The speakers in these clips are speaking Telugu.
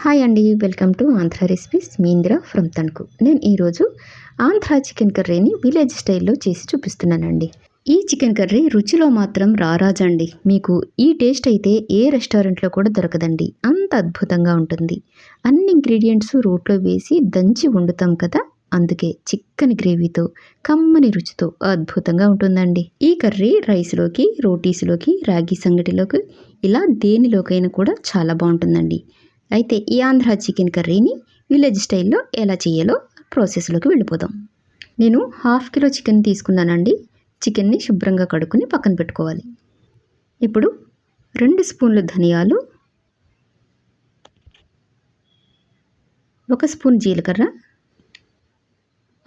హాయ్ అండి వెల్కమ్ టు ఆంధ్ర రెసిపీస్ మీ ఇందిరా ఫ్రమ్ తణుకు నేను ఈరోజు ఆంధ్ర చికెన్ కర్రీని విలేజ్ స్టైల్లో చేసి చూపిస్తున్నానండి ఈ చికెన్ కర్రీ రుచిలో మాత్రం రారాజండి. మీకు ఈ టేస్ట్ అయితే ఏ రెస్టారెంట్లో కూడా దొరకదండి. అంత అద్భుతంగా ఉంటుంది. అన్ని ఇంగ్రీడియంట్స్ రోట్లో వేసి దంచి వండుతాం కదా? అందుకే చిక్కని గ్రేవీతో కమ్మని రుచితో అద్భుతంగా ఉంటుందండి. ఈ కర్రీ రైస్లోకి రోటీస్లోకి రాగి సంగటిలోకి ఇలా దేనిలోకైనా కూడా చాలా బాగుంటుందండి. అయితే ఈ ఆంధ్ర చికెన్ కర్రీని విలేజ్ స్టైల్లో ఎలా చేయాలో ప్రాసెస్లోకి వెళ్ళిపోదాం. నేను హాఫ్ కిలో చికెన్ తీసుకున్నానండి. చికెన్ని శుభ్రంగా కడుక్కుని పక్కన పెట్టుకోవాలి. ఇప్పుడు రెండు స్పూన్లు ధనియాలు ఒక స్పూన్ జీలకర్ర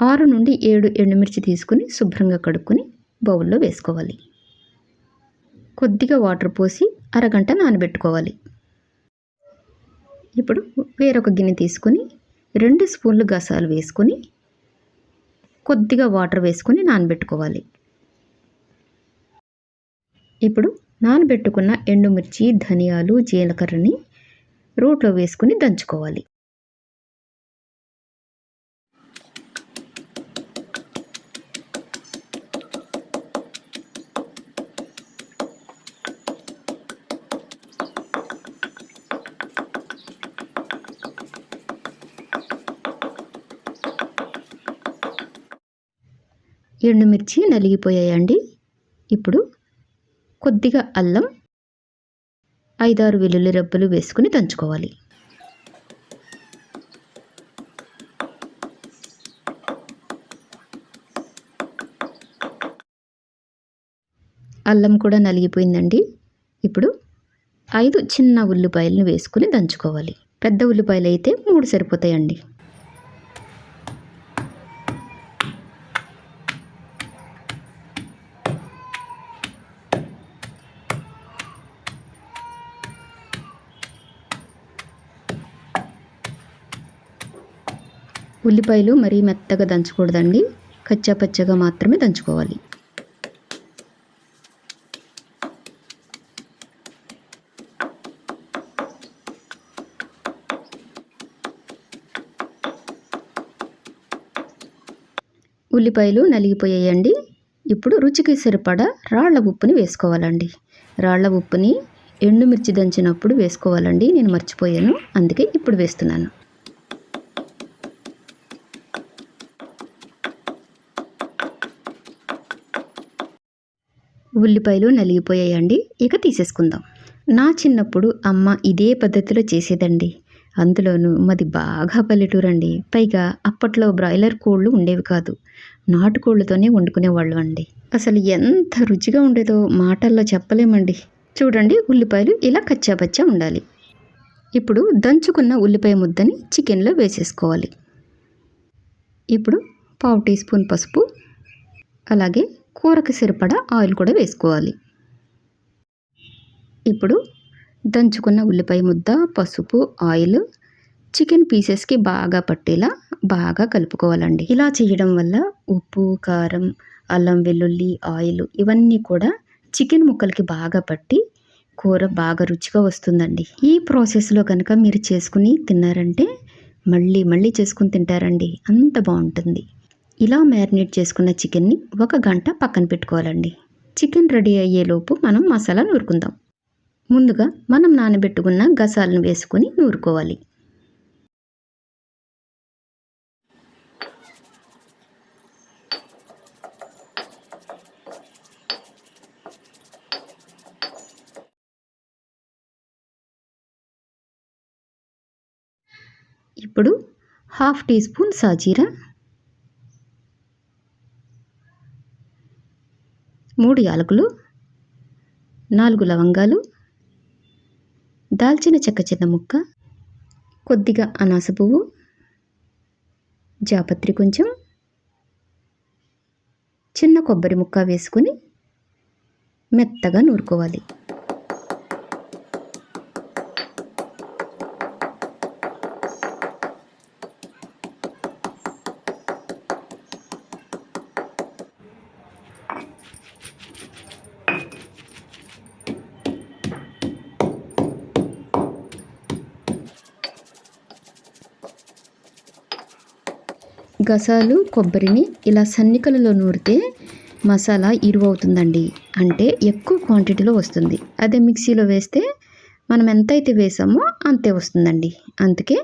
ఆరు నుండి ఏడు ఎండుమిర్చి తీసుకుని శుభ్రంగా కడుక్కుని బౌల్లో వేసుకోవాలి. కొద్దిగా వాటర్ పోసి అరగంట నానబెట్టుకోవాలి. ఇప్పుడు వేరొక గిన్నె తీసుకొని రెండు స్పూన్లు గసాలు వేసుకొని కొద్దిగా వాటర్ వేసుకొని నానబెట్టుకోవాలి. ఇప్పుడు నానబెట్టుకున్న ఎండుమిర్చి ధనియాలు జీలకర్రని రోట్లో వేసుకుని దంచుకోవాలి. ఎండుమిర్చి నలిగిపోయాయండి. ఇప్పుడు కొద్దిగా అల్లం ఐదారు వెల్లుల్లి రబ్బలు వేసుకుని దంచుకోవాలి. అల్లం కూడా నలిగిపోయిందండి. ఇప్పుడు ఐదు చిన్న ఉల్లిపాయలను వేసుకుని దంచుకోవాలి. పెద్ద ఉల్లిపాయలు అయితే మూడు సరిపోతాయండి. ఉల్లిపాయలు మరీ మెత్తగా దంచకూడదండి. కచ్చా పచ్చగా మాత్రమే దంచుకోవాలి. ఉల్లిపాయలు నలిగిపోయాయండి. ఇప్పుడు రుచికి సరిపడా రాళ్ళ ఉప్పుని వేసుకోవాలండి. రాళ్ళ ఉప్పుని ఎండుమిర్చి దంచినప్పుడు వేసుకోవాలండి. నేను మర్చిపోయాను. అందుకే ఇప్పుడు వేస్తున్నాను. ఉల్లిపాయలు నలిగిపోయాయండి. ఇక తీసేసుకుందాం. నా చిన్నప్పుడు అమ్మ ఇదే పద్ధతిలో చేసేదండి. అందులోనూ మాది బాగా పల్లెటూరండి. పైగా అప్పట్లో బ్రాయిలర్ కోళ్ళు ఉండేవి కాదు. నాటుకోళ్ళతోనే వండుకునేవాళ్ళు అండి. అసలు ఎంత రుచిగా ఉండేదో మాటల్లో చెప్పలేమండి. చూడండి ఉల్లిపాయలు ఇలా కచ్చాపచ్చా ఉండాలి. ఇప్పుడు దంచుకున్న ఉల్లిపాయ ముద్దని చికెన్లో వేసేసుకోవాలి. ఇప్పుడు పావు టీ స్పూన్ పసుపు అలాగే కూరకి సరిపడా ఆయిల్ కూడా వేసుకోవాలి. ఇప్పుడు దంచుకున్న ఉల్లిపాయ ముద్ద పసుపు ఆయిల్ చికెన్ పీసెస్కి బాగా పట్టేలా బాగా కలుపుకోవాలండి. ఇలా చేయడం వల్ల ఉప్పు కారం అల్లం వెల్లుల్లి ఆయిల్ ఇవన్నీ కూడా చికెన్ ముక్కలకి బాగా పట్టి కూర బాగా రుచిగా వస్తుందండి. ఈ ప్రాసెస్లో కనుక మీరు చేసుకుని తిన్నారంటే మళ్ళీ మళ్ళీ చేసుకుని తింటారండి. అంత బాగుంటుంది. ఇలా మ్యారినేట్ చేసుకున్న చికెన్ని ఒక గంట పక్కన పెట్టుకోవాలండి. చికెన్ రెడీ అయ్యేలోపు మనం మసాలా నూరుకుందాం. ముందుగా మనం నానబెట్టుకున్న గసాలను వేసుకొని నూరుకోవాలి. ఇప్పుడు హాఫ్ టీ స్పూన్ సాజీరా మూడు యాలకులు నాలుగు లవంగాలు దాల్చిన చెక్క చిన్న ముక్క కొద్దిగా అనాస పువ్వు జాపత్రి కొంచెం చిన్న కొబ్బరి ముక్క వేసుకుని మెత్తగా నూరుకోవాలి. గసాలు కొబ్బరిని ఇలా సన్నికలలో నూరితే మసాలా ఇరువవుతుందండి. అంటే ఎక్కువ క్వాంటిటీలో వస్తుంది. అదే మిక్సీలో వేస్తే మనం ఎంతైతే వేసామో అంతే వస్తుందండి. అందుకే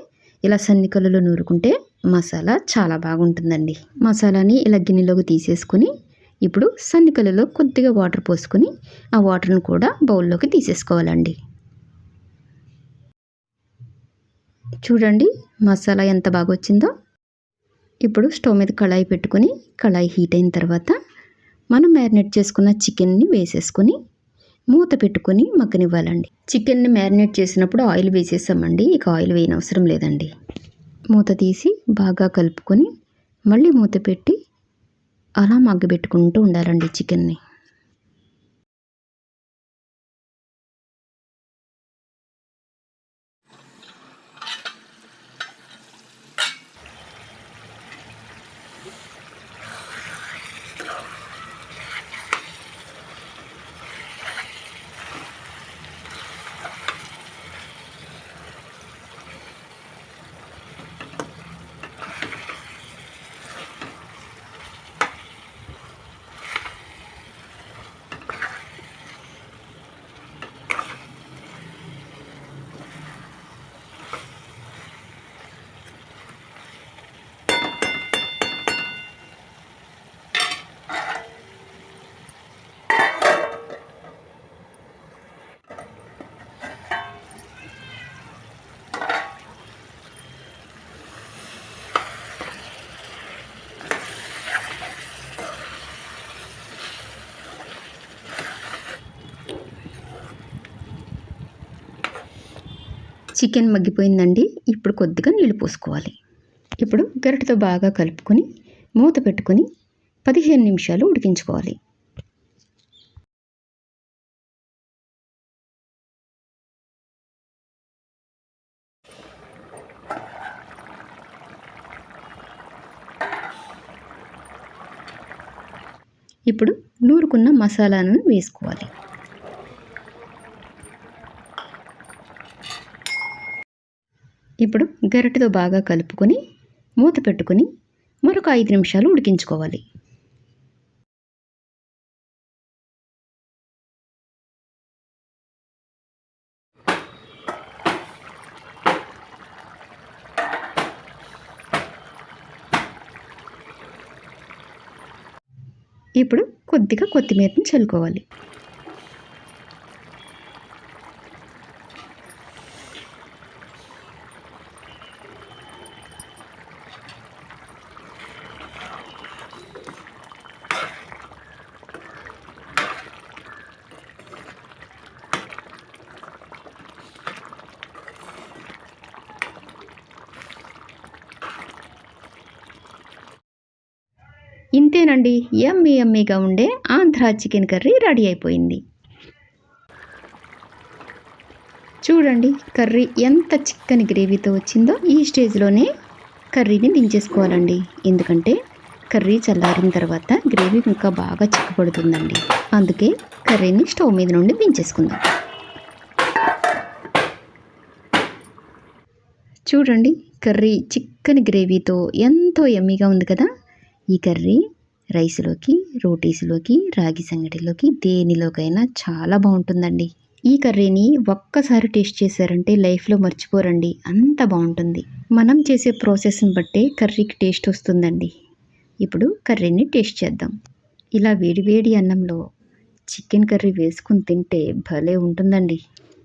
ఇలా సన్నికలలో నూరుకుంటే మసాలా చాలా బాగుంటుందండి. మసాలాని ఇలా గిన్నెలోకి తీసేసుకుని ఇప్పుడు సన్నికలలో కొద్దిగా వాటర్ పోసుకొని ఆ వాటర్ను కూడా బౌల్లోకి తీసేసుకోవాలండి. చూడండి మసాలా ఎంత బాగా వచ్చిందో ఇప్పుడు స్టవ్ మీద కళాయి పెట్టుకొని కళాయి హీట్ అయిన తర్వాత మనం మ్యారినేట్ చేసుకున్న చికెన్ని వేసేసుకొని మూత పెట్టుకొని మగ్గనివ్వాలండి. చికెన్ని మ్యారినేట్ చేసినప్పుడు ఆయిల్ వేసేసామండి. ఇక ఆయిల్ వేయనవసరం లేదండి. మూత తీసి బాగా కలుపుకొని మళ్ళీ మూత పెట్టి అలా మగ్గబెట్టుకుంటూ ఉండాలండి చికెన్ని. చికెన్ మగ్గిపోయిందండి. ఇప్పుడు కొద్దిగా నీళ్ళు పోసుకోవాలి. ఇప్పుడు గరిటెతో బాగా కలుపుకొని మూత పెట్టుకొని పదిహేను నిమిషాలు ఉడికించుకోవాలి. ఇప్పుడు నూరుకున్న మసాలాను వేసుకోవాలి. ఇప్పుడు గరిటెతో బాగా కలుపుకొని మూత పెట్టుకొని మరొక ఐదు నిమిషాలు ఉడికించుకోవాలి. ఇప్పుడు కొద్దిగా కొత్తిమీరని చల్లుకోవాలి. ఇంతేనండి. ఎమ్మీ ఎమ్మీగా ఉండే ఆంధ్రా చికెన్ కర్రీ రెడీ అయిపోయింది. చూడండి కర్రీ ఎంత చిక్కని గ్రేవీతో వచ్చిందో ఈ స్టేజ్లోనే కర్రీని దించేసుకోవాలండి. ఎందుకంటే కర్రీ చల్లారిన తర్వాత గ్రేవీ ఇంకా బాగా చిక్కపడుతుందండి అందుకే కర్రీని స్టవ్ మీద నుండి దించేసుకుందాం. చూడండి కర్రీ చిక్కని గ్రేవీతో ఎంతో ఎమ్మీగా ఉంది కదా. ఈ కర్రీ రైస్లోకి రోటీస్లోకి రాగి సంగటిలోకి దేనిలోకైనా చాలా బాగుంటుందండి. ఈ కర్రీని ఒక్కసారి టేస్ట్ చేశారంటే లైఫ్లో మర్చిపోరండి. అంత బాగుంటుంది. మనం చేసే ప్రాసెస్ని బట్టే కర్రీకి టేస్ట్ వస్తుందండి. ఇప్పుడు కర్రీని టేస్ట్ చేద్దాం. ఇలా వేడివేడి అన్నంలో చికెన్ కర్రీ వేసుకుని తింటే భలే ఉంటుందండి.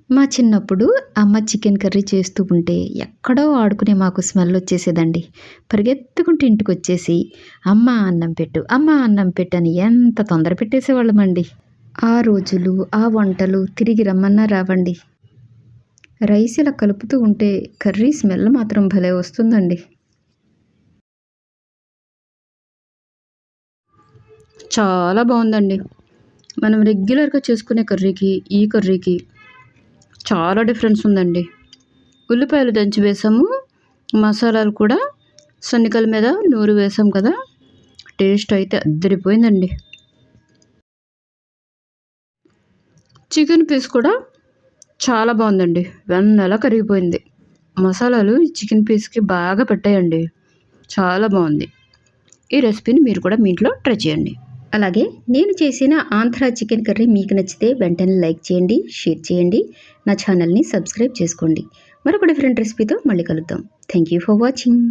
మా చిన్నప్పుడు అమ్మ చికెన్ కర్రీ చేస్తూ ఉంటే ఎక్కడో ఆడుకునే మాకు స్మెల్ వచ్చేసేదండి. పరిగెత్తుకుంటూ ఇంటికి వచ్చేసి అమ్మ అన్నం పెట్టు అమ్మ అన్నం పెట్టు అని ఎంత తొందర పెట్టేసేవాళ్ళమండి. ఆ రోజులు ఆ వంటలు తిరిగి రమ్మన్నా రావండి. రైస్ ఇలా కలుపుతూ ఉంటే కర్రీ స్మెల్ మాత్రం భలే వస్తుందండి. చాలా బాగుందండి. మనం రెగ్యులర్గా చేసుకునే కర్రీకి ఈ కర్రీకి చాలా డిఫరెన్స్ ఉందండి. ఉల్లిపాయలు దంచి వేసాము. మసాలాలు కూడా సన్నికల మీద నూరు వేసాం కదా. టేస్ట్ అయితే అద్దరిపోయిందండి. చికెన్ పీస్ కూడా చాలా బాగుందండి. వెన్నెల కరిగిపోయింది. మసాలాలు చికెన్ పీస్కి బాగా పెట్టాయండి. చాలా బాగుంది. ఈ రెసిపీని మీరు కూడా మీ ఇంట్లో ట్రై చేయండి. అలాగే నేను చేసిన ఆంధ్ర చికెన్ కర్రీ మీకు నచ్చితే వెంటనే లైక్ చేయండి షేర్ చేయండి నా ఛానల్ని సబ్స్క్రైబ్ చేసుకోండి. మరొక డిఫరెంట్ రెసిపీతో మళ్ళీ కలుద్దాం. Thank you for watching